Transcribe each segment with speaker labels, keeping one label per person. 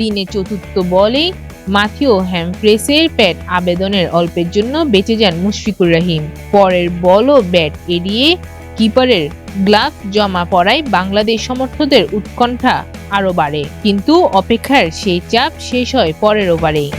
Speaker 1: দিনে চতুর্থ বলে মাথিও হ্যামফ্রেসের প্যাট আবেদনের অল্পের জন্য বেঁচে যান মুশফিকুর রহিম। পরের বলও ব্যাট এড়িয়ে কিপারের গ্লাভ জমা পড়ায় বাংলাদেশ সমর্থকদের উৎকণ্ঠা আরও বাড়ে। কিন্তু অপেক্ষার সেই চাপ শেষ হয় পরের ওভারেই।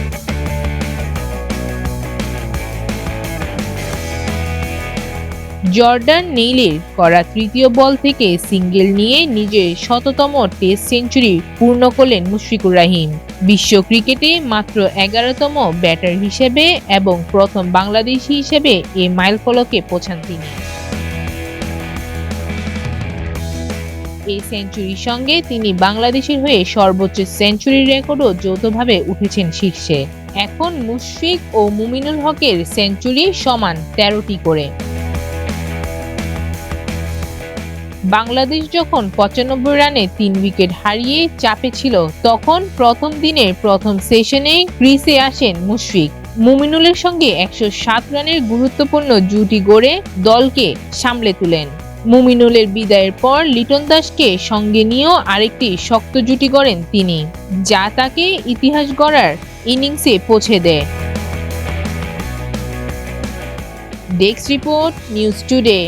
Speaker 1: জর্ডান নেইলের করা তৃতীয় বল থেকে সিঙ্গেল নিয়ে নিজের শততম টেস্ট সেঞ্চুরি পূর্ণ করলেন মুশফিকুর রাহিম। বিশ্ব ক্রিকেটে মাত্র এগারোতম ব্যাটার হিসেবে এবং প্রথম বাংলাদেশি হিসেবে এ মাইলফলকে পৌঁছান তিনি। এই সেঞ্চুরির সঙ্গে তিনি বাংলাদেশের হয়ে সর্বোচ্চ সেঞ্চুরি রেকর্ডও যৌথভাবে উঠেছেন শীর্ষে। এখন মুশফিক ও মুমিনুল হকের সেঞ্চুরি সমান তেরোটি করে। বাংলাদেশ যখন পঁচানব্বই রানে তিন উইকেট হারিয়ে চাপে ছিল, তখন প্রথম দিনের প্রথম সেশনে ক্রিসে আসেন মুশফিক। মুমিনুলের সঙ্গে একশো সাত রানের গুরুত্বপূর্ণ জুটি গড়ে দলকে সামলে তুলেন। মুমিনুলের বিদায়ের পর লিটন দাসকে সঙ্গে নিয়েও আরেকটি শক্ত জুটি গড়েন তিনি, যা তাকে ইতিহাস গড়ার ইনিংসে পৌঁছে দেয়। Desk report, news today.